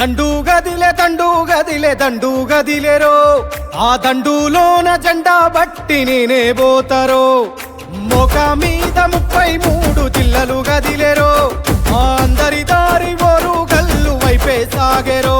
దండు గదిలే దండు గదిలే దండు గదిలేరో ఆ దండులోన జెండా బట్టి నేనే పోతారో. మొక మీద ముప్పై మూడు జిల్లలు గదిలేరో. అందరి దారి ఓరు కళ్ళు వైపే సాగేరో.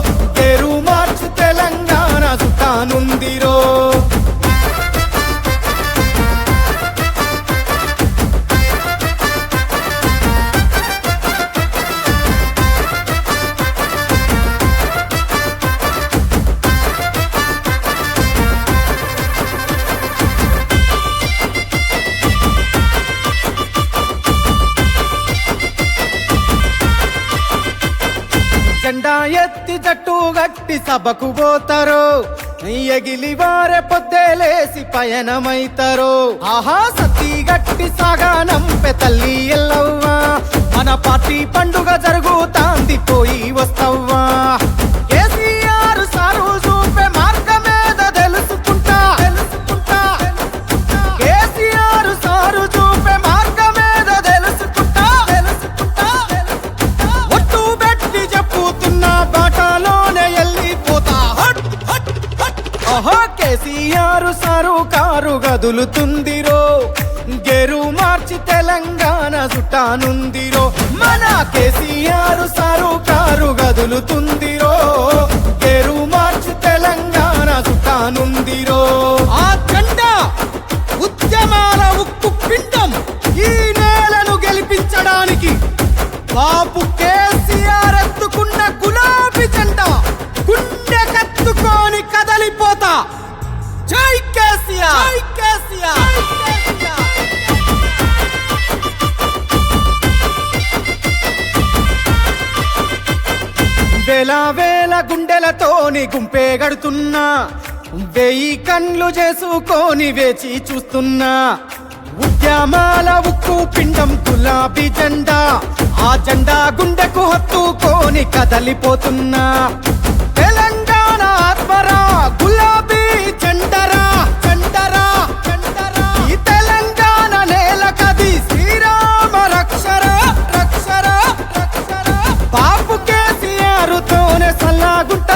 ఎత్తి జట్టు గట్టి సభకు పోతారు ఎగిలి వారే పొద్దేలేసి పయనమైతారు. ఆహా సతీ గట్టి సాగానంపె తల్లి ఎల్లవ్వా. మన పార్టీ పండుగ జరుగుతుంది కేసీఆర్ సారు కారు గదులుతుందిరో. గెరు మార్చి తెలంగాణ చుట్టానుందిరో మన కేసీఆర్ సారు కారు గదులుతుందిరో. గెరు మార్చి తెలంగాణ చుట్టానుందిరో ఆ జెండా ఉద్యమాల ఉక్కు పిండం ఈ నేలను గెలిపించడానికి బాపు కే వేల వేల గుండెలతోని గుంపే గడుతున్నా. వెయ్యి కండ్లు చేసుకొని వేచి చూస్తున్నా. ఉద్యమాల ఉక్కు పిండం గులాబీ జెండా. ఆ జెండా గుండెకు హత్తుకొని కదలిపోతున్నా.